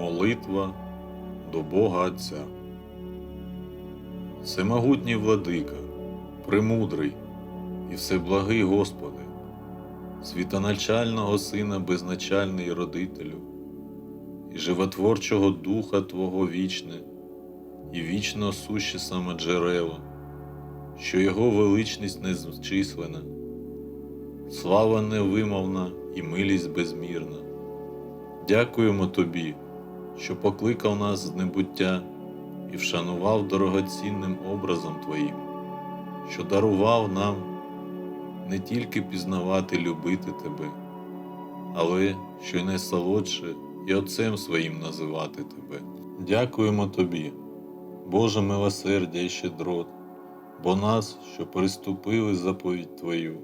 Молитва до Бога Отця. Всемогутній владика, премудрий і всеблагий Господи, світоначального Сина безначальний родителю, і животворчого Духа Твого вічне, і вічно суще саме джерело, що Його величність незчислена, слава невимовна і милість безмірна. Дякуємо Тобі, що покликав нас з небуття і вшанував дорогоцінним образом Твоїм, що дарував нам не тільки пізнавати, любити Тебе, але що й найсолодше і Отцем своїм називати Тебе. Дякуємо Тобі, Боже милосердя і щедрот, бо нас, що переступили заповідь Твою,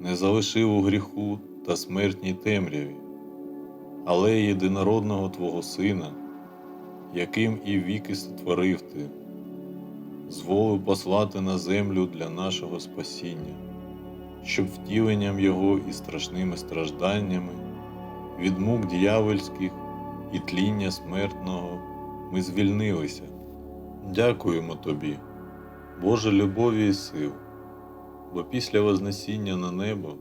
не залишив у гріху та смертній темряві але єдинородного Твого Сина, яким і віки сотворив Ти, зволив послати на землю для нашого спасіння, щоб втіленням Його і страшними стражданнями від мук дьявольських і тління смертного ми звільнилися. Дякуємо Тобі, Боже любові і сил, бо після Вознесіння на небо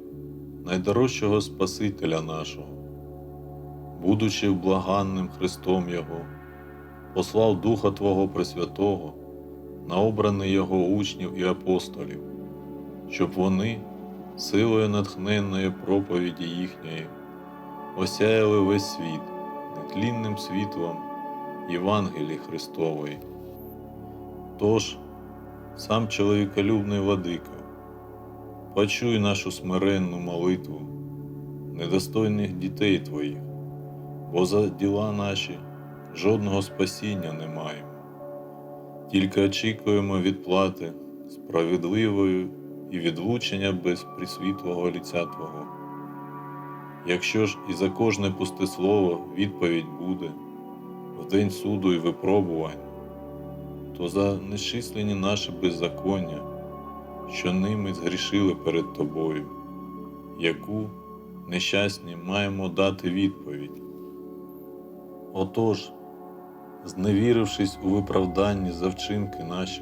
найдорожчого Спасителя нашого будучи благанним Христом Його, послав Духа Твого Пресвятого на обраний Його учнів і апостолів, щоб вони, силою натхненної проповіді їхньої, осяяли весь світ нетлінним світлом Євангелії Христової. Тож, сам чоловіколюбний владико, почуй нашу смиренну молитву недостойних дітей Твоїх бо за діла наші жодного спасіння не маємо, тільки очікуємо відплати справедливою і відлучення без присвітлого ліця Твого. Якщо ж і за кожне пусте слово відповідь буде в день суду і випробувань, то за нечислені наші беззаконня, що ними згрішили перед Тобою, яку нещасні маємо дати відповідь. Отож, зневірившись у виправданні за вчинки наші,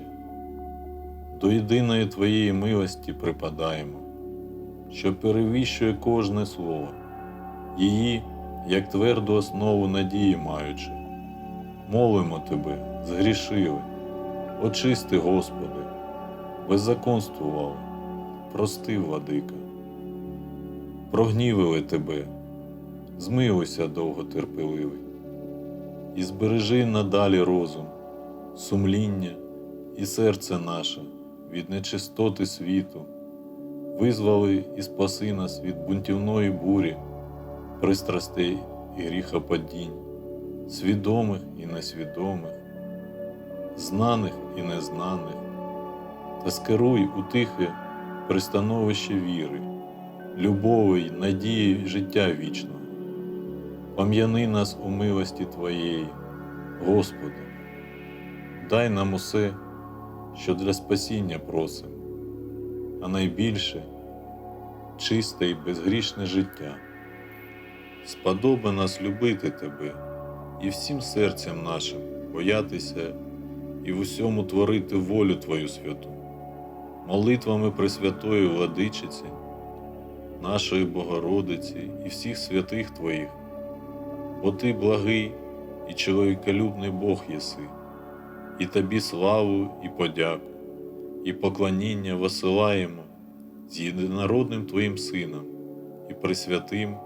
до єдиної Твоєї милості припадаємо, що перевіщує кожне слово, її, як тверду основу надії маючи. Молимо Тебе, згрішили, очисти, Господи, беззаконствували, прости, владика, прогнівили Тебе, змилуйся довготерпеливий і збережи надалі розум, сумління і серце наше від нечистоти світу, визвали і спаси нас від бунтівної бурі, пристрастей і гріхопадінь, свідомих і несвідомих, знаних і незнаних, та скеруй у тихе пристановище віри, любови й надії життя вічного. Пом'яни нас у милості Твоєї, Господи, дай нам усе, що для спасіння просимо, а найбільше чисте і безгрішне життя. Сподоби нас любити Тебе і всім серцем нашим боятися і в усьому творити волю Твою святу, молитвами Пресвятої Владичиці, нашої Богородиці і всіх святих Твоїх бо ти благий і чоловіколюбний Бог єси, і тобі славу і подяку, і поклоніння висилаємо з єдинородним Твоїм Сином і присвятим,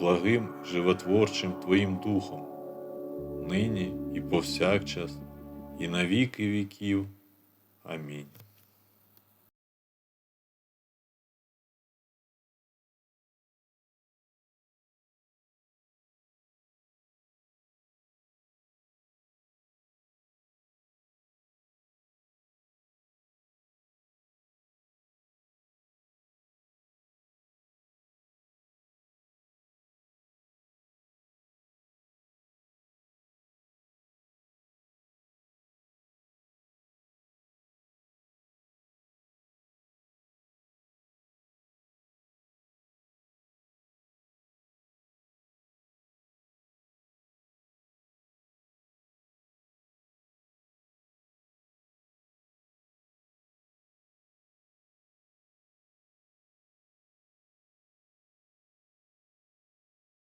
благим животворчим Твоїм Духом, нині і повсякчас, і на віки віків. Амінь.